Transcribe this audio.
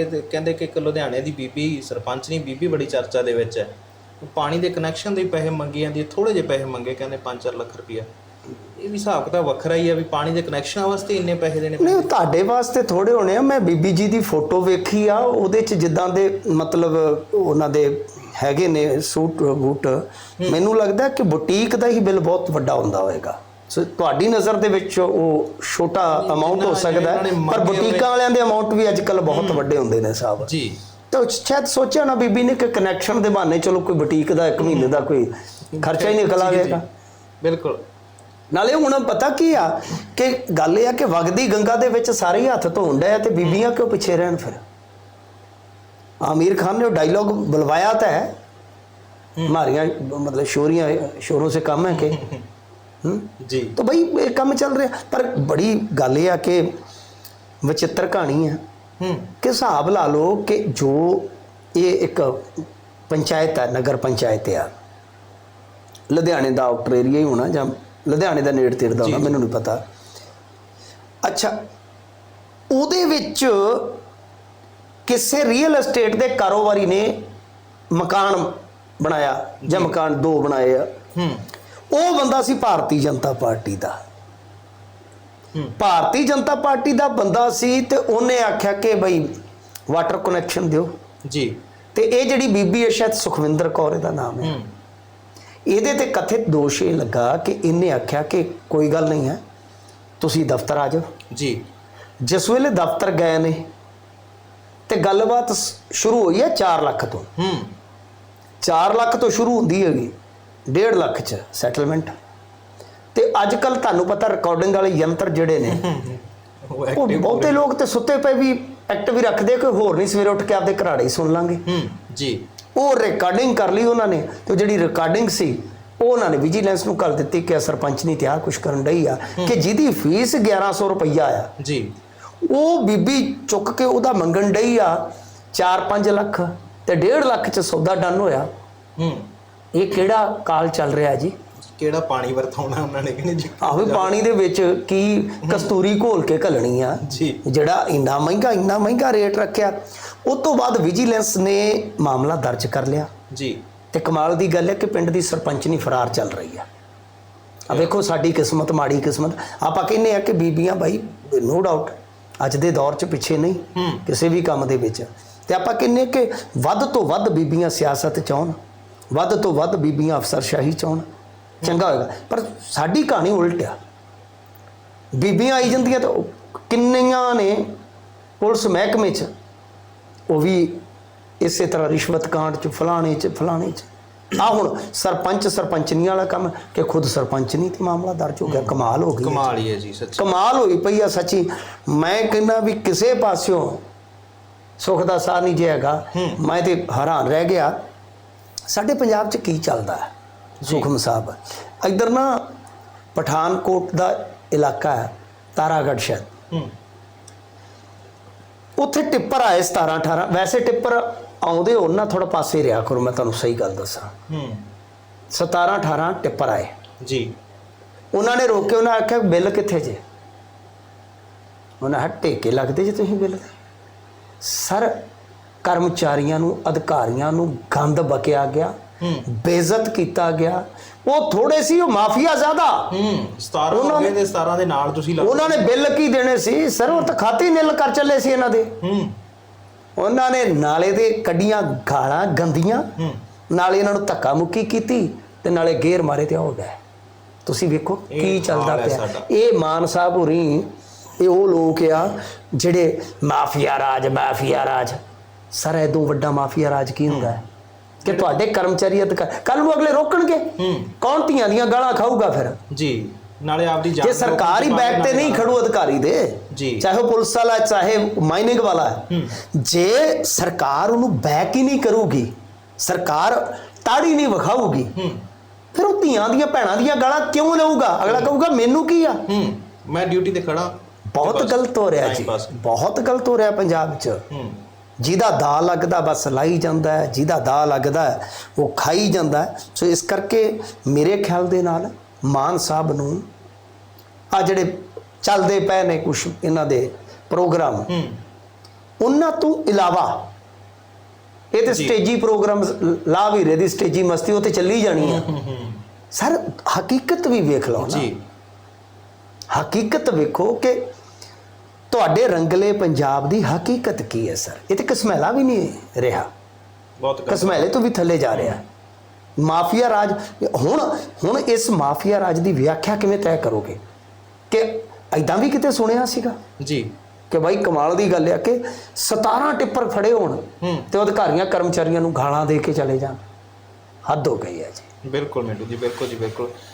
ਇਹ ਕਹਿੰਦੇ ਕਿ ਇੱਕ ਲੁਧਿਆਣੇ ਦੀ ਬੀਬੀ ਸਰਪੰਚ ਨਹੀਂ ਬੀਬੀ ਬੜੀ ਚਰਚਾ ਦੇ ਵਿੱਚ ਹੈ। ਪਾਣੀ ਦੇ ਕਨੈਕਸ਼ਨ ਦੇ ਪੈਸੇ ਮੰਗੀ ਜਾਂਦੀ ਥੋੜੇ ਜਿਹੇ ਪੈਸੇ ਮੰਗੇ ਕਹਿੰਦੇ 5-4 ਲੱਖ ਰੁਪਇਆ। ਇਹ ਵੀ ਹਿਸਾਬ ਕਿਤਾਬ ਵੱਖਰਾ ਹੀ ਆ ਵੀ ਪਾਣੀ ਦੇ ਕਨੈਕਸ਼ਨਾਂ ਵਾਸਤੇ ਇੰਨੇ ਪੈਸੇ ਦੇਣੇ ਨਹੀਂ ਤੁਹਾਡੇ ਵਾਸਤੇ ਥੋੜੇ ਹੋਣੇ ਆ। ਮੈਂ ਬੀਬੀ ਜੀ ਦੀ ਫੋਟੋ ਵੇਖੀ ਆ ਉਹਦੇ ਚ ਜਿੱਦਾਂ ਦੇ ਮਤਲਬ ਉਹਨਾਂ ਦੇ ਹੈਗੇ ਨੇ ਸੂਟ ਬੂਟ। ਮੈਨੂੰ ਲੱਗਦਾ ਕਿ ਬੁਟੀਕ ਦਾ ਹੀ ਬਿੱਲ ਬਹੁਤ ਵੱਡਾ ਹੁੰਦਾ ਹੋਵੇਗਾ ਸੋ ਤੁਹਾਡੀ ਨਜ਼ਰ ਦੇ ਵਿੱਚ ਉਹ ਛੋਟਾ ਅਮਾਉਂਟ ਹੋ ਸਕਦਾ ਹੈ ਪਰ ਬੁਟੀਕਾਂ ਵਾਲਿਆਂ ਦੇ ਅਮਾਉਂਟ ਵੀ ਅੱਜ ਕੱਲ ਬਹੁਤ ਵੱਡੇ ਹੁੰਦੇ ਨੇ ਸਾਹਿਬ। ਜੀ। ਤਾਂ ਸ਼ਾਇਦ ਸੋਚਿਆ ਨਾ ਬੀਬੀ ਨੇ ਕਿ ਕਨੈਕਸ਼ਨ ਦੇ ਬਹਾਨੇ ਚਲੋ ਕੋਈ ਬੁਟੀਕ ਦਾ ਇੱਕ ਮਹੀਨੇ ਦਾ ਕੋਈ ਖਰਚਾ ਹੀ ਨਿਕਲ ਆ ਬਿਲਕੁਲ। ਨਾਲੇ ਹੁਣ ਪਤਾ ਕੀ ਆ ਕਿ ਗੱਲ ਇਹ ਆ ਕਿ ਵਗਦੀ ਗੰਗਾ ਦੇ ਵਿੱਚ ਸਾਰੇ ਹੱਥ ਧੋਣ ਡਿਆ ਤੇ ਬੀਬੀਆਂ ਕਿਉਂ ਪਿੱਛੇ ਰਹਿਣ ਫਿਰ? ਆਮੀਰ ਖਾਨ ਨੇ ਉਹ ਡਾਇਲੋਗ ਬੁਲਵਾਇਆ ਤਾਂ ਹੈ। ਮਾਰੀਆਂ ਮਤਲਬ ਸ਼ੋਰੀਆਂ ਸ਼ੋਰੋਂ ਸੇ ਕੰਮ ਹੈ ਕਿ। ਜੀ। ਤਾਂ ਬਈ ਇਹ ਕੰਮ ਚੱਲ ਰਿਹਾ। ਪਰ ਬੜੀ ਗੱਲ ਇਹ ਆ ਕਿ ਵਿਚਿੱਤਰ ਕਹਾਣੀ ਹੈ ਹੂੰ। ਕਿ ਹਿਸਾਬ ਲਾ ਲਓ ਕਿ ਜੋ ਇਹ ਇੱਕ ਪੰਚਾਇਤ ਆ ਨਗਰ ਪੰਚਾਇਤ ਆ। ਲੁਧਿਆਣੇ ਦਾ ਆਊਟਰ ਏਰੀਆ ਹੀ ਹੋਣਾ ਜਾਂ ਲੁਧਿਆਣੇ ਦਾ ਨੇੜ ਤੇੜ ਦਾ ਹੋਣਾ ਮੈਨੂੰ ਨਹੀਂ ਪਤਾ। ਅੱਛਾ ਉਹਦੇ ਵਿੱਚ ਕਿਸੇ ਰੀਅਲ ਅਸਟੇਟ ਦੇ ਕਾਰੋਬਾਰੀ ਨੇ ਮਕਾਨ ਬਣਾਇਆ ਜਾਂ। ਮਕਾਨ ਦੋ ਬਣਾਏ ਆ। ਹੂੰ। ਉਹ ਬੰਦਾ ਸੀ ਭਾਰਤੀ ਜਨਤਾ ਪਾਰਟੀ ਦਾ। ਭਾਰਤੀ ਜਨਤਾ ਪਾਰਟੀ ਦਾ ਬੰਦਾ ਸੀ ਤੇ ਉਹਨੇ ਆਖਿਆ ਕਿ ਬਈ ਵਾਟਰ ਕਨੈਕਸ਼ਨ ਦਿਓ। ਜੀ। ਤੇ ਇਹ ਜਿਹੜੀ ਬੀਬੀ ਹੈ ਸ਼ਾਇਦ ਸੁਖਵਿੰਦਰ ਕੌਰ ਇਹਦਾ ਨਾਮ ਹੈ। ਇਹਦੇ ਤੇ ਕਥਿਤ ਦੋਸ਼ ਇਹ ਲੱਗਾ ਕਿ ਇਹਨੇ ਆਖਿਆ ਕਿ ਕੋਈ ਗੱਲ ਨਹੀਂ ਹੈ ਤੁਸੀਂ ਦਫ਼ਤਰ ਆ ਜਾਓ। ਜੀ। ਜਿਸ ਵੇਲੇ ਦਫ਼ਤਰ ਗਏ ਨੇ ਤੇ ਗੱਲਬਾਤ ਸ਼ੁਰੂ ਹੋਈ ਹੈ 4 ਲੱਖ ਤੋਂ। ਹੂੰ। 4 ਲੱਖ ਤੋਂ ਸ਼ੁਰੂ ਹੁੰਦੀ ਹੈਗੀ। 1.5 ਲੱਖ ਚ ਸੈਟਲਮੈਂਟ ਤੇ ਅੱਜ ਕੱਲ ਤੁਹਾਨੂੰ ਪਤਾ ਰਿਕਾਰਡਿੰਗ ਵਾਲੇ ਯੰਤਰ ਜਿਹੜੇ ਨੇ ਉਹ ਐਕਟਿਵ ਬਹੁਤੇ ਲੋਕ ਤੇ ਸੁੱਤੇ ਪਏ ਵੀ ਐਕਟ ਵੀ ਰੱਖਦੇ ਕਿ ਹੋਰ ਨਹੀਂ ਸਵੇਰੇ ਉੱਠ ਕੇ ਆਪਦੇ ਘਰਾੜੇ ਹੀ ਸੁਣ ਲਾਂਗੇ। ਹੂੰ ਜੀ। ਉਹ ਰਿਕਾਰਡਿੰਗ ਕਰ ਲਈ ਉਹਨਾਂ ਨੇ ਤੇ ਜਿਹੜੀ ਰਿਕਾਰਡਿੰਗ ਸੀ ਉਹ ਉਹਨਾਂ ਨੇ ਵਿਜੀਲੈਂਸ ਨੂੰ ਕਰ ਦਿੱਤੀ ਕਿ ਸਰਪੰਚ ਨਹੀਂ ਤਿਆਰ ਕੁਝ ਕਰਨ ਡਈ ਆ ਕਿ ਜਿਹਦੀ ਫੀਸ 1100 ਰੁਪਈਆ ਆ। ਜੀ। ਉਹ ਬੀਬੀ ਚੁੱਕ ਕੇ ਉਹਦਾ ਮੰਗਣ ਡਈ ਆ 4-5 ਲੱਖ ਤੇ 1.5 ਲੱਖ ਚ ਸੌਦਾ ਡਨ ਹੋਇਆ। ਹੂੰ। ਇਹ ਕਿਹੜਾ ਕਾਲ ਚੱਲ ਰਿਹਾ ਜੀ? ਕਿਹੜਾ ਪਾਣੀ ਵਰਤਾਉਣਾ ਉਹਨਾਂ ਨੇ ਕਿ ਨਹੀਂ ਜੀ? ਆਹੋ ਪਾਣੀ ਦੇ ਵਿੱਚ ਕੀ ਕਸਤੂਰੀ ਘੋਲ ਕੇ ਘਲਣੀ ਆ। ਜੀ। ਜਿਹੜਾ ਇੰਨਾ ਮਹਿੰਗਾ ਇੰਨਾ ਮਹਿੰਗਾ ਰੇਟ ਰੱਖਿਆ। ਉਸ ਤੋਂ ਬਾਅਦ ਵਿਜੀਲੈਂਸ ਨੇ ਮਾਮਲਾ ਦਰਜ ਕਰ ਲਿਆ। ਜੀ। ਤੇ ਕਮਾਲ ਦੀ ਗੱਲ ਹੈ ਕਿ ਪਿੰਡ ਦੀ ਸਰਪੰਚਨੀ ਫਰਾਰ ਚੱਲ ਰਹੀ ਆ। ਆ ਵੇਖੋ ਸਾਡੀ ਕਿਸਮਤ ਮਾੜੀ ਕਿਸਮਤ। ਆਪਾਂ ਕਹਿੰਨੇ ਆ ਕਿ ਬੀਬੀਆਂ ਭਾਈ ਨੋ ਡਾਊਟ ਅੱਜ ਦੇ ਦੌਰ 'ਚ ਪਿੱਛੇ ਨਹੀਂ ਕਿਸੇ ਵੀ ਕੰਮ ਦੇ ਵਿੱਚ। ਤੇ ਆਪਾਂ ਕਹਿੰਨੇ ਕਿ ਵੱਧ ਤੋਂ ਵੱਧ ਬੀਬੀਆਂ ਸਿਆਸਤ 'ਚ ਆਉਣ। ਵੱਧ ਤੋਂ ਵੱਧ ਬੀਬੀਆਂ ਅਫਸਰਸ਼ਾਹੀ 'ਚ ਆਉਣ ਚੰਗਾ ਹੋਏਗਾ। ਪਰ ਸਾਡੀ ਕਹਾਣੀ ਉਲਟ ਆ। ਬੀਬੀਆਂ ਆਈ ਜਾਂਦੀਆਂ ਤਾਂ ਕਿੰਨੀਆਂ ਨੇ ਪੁਲਿਸ ਮਹਿਕਮੇ 'ਚ। ਉਹ ਵੀ ਇਸੇ ਤਰ੍ਹਾਂ ਰਿਸ਼ਵਤ ਕਾਂਡ 'ਚ ਫਲਾਣੇ 'ਚ ਫਲਾਣੇ 'ਚ। ਆ ਹੁਣ ਸਰਪੰਚ ਸਰਪੰਚਨੀਆਂ ਵਾਲਾ ਕੰਮ ਕਿ ਖੁਦ ਸਰਪੰਚ ਨਹੀਂ ਤੇ ਮਾਮਲਾ ਦਰਜ ਹੋ ਗਿਆ ਕਮਾਲ ਹੋ ਗਈ। ਕਮਾਲ ਹੀ ਹੈ ਜੀ ਸੱਚੀ। ਕਮਾਲ ਹੋਈ ਪਈ ਆ ਸੱਚੀ। ਮੈਂ ਕਹਿੰਦਾ ਵੀ ਕਿਸੇ ਪਾਸਿਓਂ ਸੁੱਖ ਦਾ ਸਾਹ ਨਹੀਂ ਜੇ ਹੈਗਾ। ਮੈਂ ਤੇ ਹੈਰਾਨ ਰਹਿ ਗਿਆ। ਸਾਡੇ ਪੰਜਾਬ 'ਚ ਕੀ ਚੱਲਦਾ ਹੈ? ਸੁਖਮ ਸਾਹਿਬ ਇੱਧਰ ਨਾ ਪਠਾਨਕੋਟ ਦਾ ਇਲਾਕਾ ਹੈ ਤਾਰਾਗੜ੍ਹ ਸ਼ਹਿਰ। ਹੂੰ। ਉੱਥੇ ਟਿੱਪਰ ਆਏ 17 18 ਵੈਸੇ ਟਿੱਪਰ ਆਉਂਦੇ ਹੋਣ ਨਾ ਥੋੜਾ ਪਾਸੇ ਰਿਆ ਕਰੋ ਮੈਂ ਤੁਹਾਨੂੰ ਸਹੀ ਗੱਲ ਦੱਸਾਂ। ਹੂੰ। 17 18 ਟਿੱਪਰ ਆਏ। ਜੀ। ਉਹਨਾਂ ਨੇ ਰੋਕੇ ਉਹਨਾਂ ਆਖਿਆ ਬਿੱਲ ਕਿੱਥੇ ਜੇ? ਉਹਨਾਂ ਹੱਟ ਟੇਕੇ ਲੱਗਦੇ ਜੇ ਤੁਸੀਂ ਬਿੱਲ ਸਰ ਕਰਮਚਾਰੀਆਂ ਨੂੰ ਅਧਿਕਾਰੀਆਂ ਨੂੰ ਗੰਦ ਬਕਿਆ ਗਿਆ ਬੇਇੱਜ਼ਤ ਕੀਤਾ ਗਿਆ। ਉਹ ਥੋੜੇ ਸੀ ਉਹ ਮਾਫੀਆ ਜ਼ਿਆਦਾ। ਹੂੰ 17 ਹੋ ਗਏ ਤੇ 17 ਦੇ ਨਾਲ ਤੁਸੀਂ ਲੱਗ ਉਹਨਾਂ ਨੇ ਬਿੱਲ ਕੀ ਦੇਣੇ ਸੀ? ਸਰ ਉਹ ਤਾਂ ਖਾਤੇ ਨਿਲ ਕਰ ਚੱਲੇ ਸੀ ਇਹਨਾਂ ਦੇ। ਹੂੰ। ਉਹਨਾਂ ਨੇ ਨਾਲੇ ਦੇ ਕੱਢੀਆਂ ਗਾਲਾਂ ਗੰਦੀਆਂ। ਹੂੰ। ਨਾਲੇ ਇਹਨਾਂ ਨੂੰ ਧੱਕਾ ਮੁੱਕੀ ਕੀਤੀ ਤੇ ਨਾਲੇ ਗੇਰ ਮਾਰੇ ਤੇ ਹੋ ਗਏ। ਤੁਸੀਂ ਵੇਖੋ ਕੀ ਚੱਲਦਾ ਪਿਆ। ਇਹ ਮਾਨ ਸਾਹਿਬ ਹੋਰੀ ਇਹ ਉਹ ਲੋਕ ਆ ਜਿਹੜੇ ਮਾਫੀਆ ਰਾਜ ਮਾਫੀਆ ਰਾਜ। ਸਰ ਐਦੋਂ ਵੱਡਾ ਮਾਫੀਆ ਰਾਜ ਕੀ ਹੁੰਦਾ ਹੈ? ਕਿ ਤੁਹਾਡੇ ਕਰਮਚਾਰੀ ਅਧਿਕਾਰ ਕੱਲ ਨੂੰ ਅਗਲੇ ਰੋਕਣਗੇ? ਕੌਣ ਧੀਆਂ ਦੀਆਂ ਗਾਲਾਂ ਖਾਊਗਾ ਫਿਰ? ਜੀ ਨਾਲੇ ਆਪਦੀ ਜਾਨ ਜੇ ਸਰਕਾਰ ਹੀ ਬੈਕ ਤੇ ਨਹੀਂ ਖੜੂ ਅਧਿਕਾਰੀ ਦੇ ਜੀ। ਚਾਹੇ ਉਹ ਪੁਲਿਸ ਵਾਲਾ ਚਾਹੇ ਮਾਈਨਿੰਗ ਵਾਲਾ ਹੈ। ਜੇ ਸਰਕਾਰ ਉਹਨੂੰ ਬੈਕ ਹੀ ਨਹੀਂ ਕਰੂਗੀ ਸਰਕਾਰ ਤਾੜੀ ਨਹੀਂ ਵਿਖਾਊਗੀ ਫਿਰ ਉਹ ਧੀਆਂ ਦੀਆਂ ਭੈਣਾਂ ਦੀਆਂ ਗਾਲਾਂ ਕਿਉਂ ਲਊਗਾ ਅਗਲਾ ਕਹੂਗਾ ਮੈਨੂੰ ਕੀ ਆ? ਮੈਂ ਡਿਊਟੀ ਤੇ ਖੜਾ। ਬਹੁਤ ਗਲਤ ਹੋ ਰਿਹਾ ਜੀ। ਬਹੁਤ ਗਲਤ ਹੋ ਰਿਹਾ ਪੰਜਾਬ 'ਚ। ਜਿਹਦਾ ਦਾ ਲੱਗਦਾ ਬਸ ਲਾਈ ਜਾਂਦਾ ਹੈ ਜਿਹਦਾ ਦਾ ਲੱਗਦਾ ਉਹ ਖਾਈ ਜਾਂਦਾ। ਸੋ ਇਸ ਕਰਕੇ ਮੇਰੇ ਖਿਆਲ ਦੇ ਨਾਲ ਮਾਨ ਸਾਹਿਬ ਨੂੰ ਆ ਜਿਹੜੇ ਚੱਲਦੇ ਪਏ ਨੇ ਕੁਝ ਇਹਨਾਂ ਦੇ ਪ੍ਰੋਗਰਾਮ ਹੂੰ। ਉਹਨਾਂ ਤੋਂ ਇਲਾਵਾ ਇਹ ਤੇ। ਸਟੇਜੀ ਪ੍ਰੋਗਰਾਮ ਲਾ ਵੀ ਰਹੇ ਦੀ ਸਟੇਜੀ ਮਸਤੀ ਉਹ ਤੇ ਚੱਲੀ ਜਾਣੀ ਆ। ਸਰ ਹਕੀਕਤ ਵੀ ਵੇਖ ਲਓ ਨਾ। ਜੀ। ਹਕੀਕਤ ਵੇਖੋ ਕਿ ਤੁਹਾਡੇ ਰੰਗਲੇ ਪੰਜਾਬ ਦੀ ਹਕੀਕਤ ਕੀ ਹੈ ਸਰ? ਇਹ ਤੇ ਕਸਮੈਲਾ ਵੀ ਨਹੀਂ ਰਿਹਾ। ਬਹੁਤ ਕਸਮੈਲੇ ਤੋਂ ਵੀ ਥੱਲੇ ਜਾ ਰਿਹਾ। ਮਾਫੀਆ ਰਾਜ ਹੁਣ ਹੁਣ ਇਸ ਮਾਫੀਆ ਰਾਜ ਦੀ ਵਿਆਖਿਆ ਕਿਵੇਂ ਤੈਅ ਕਰੋਗੇ? ਕਿ ਐਦਾਂ ਵੀ ਕਿਤੇ ਸੁਣਿਆ ਸੀਗਾ? ਜੀ। ਕਿ ਬਾਈ ਕਮਾਲ ਦੀ ਗੱਲ ਹੈ ਕਿ 17 ਟਿੱਪਰ ਖੜੇ ਹੋਣ ਤੇ ਅਧਿਕਾਰੀਆਂ ਕਰਮਚਾਰੀਆਂ ਨੂੰ ਗਾਲਾਂ ਦੇ ਕੇ ਚਲੇ ਜਾਣ। ਹੱਦ ਹੋ ਗਈ ਹੈ ਜੀ। ਬਿਲਕੁਲ ਮਿੰਟੂ ਜੀ ਬਿਲਕੁਲ ਜੀ ਬਿਲਕੁਲ।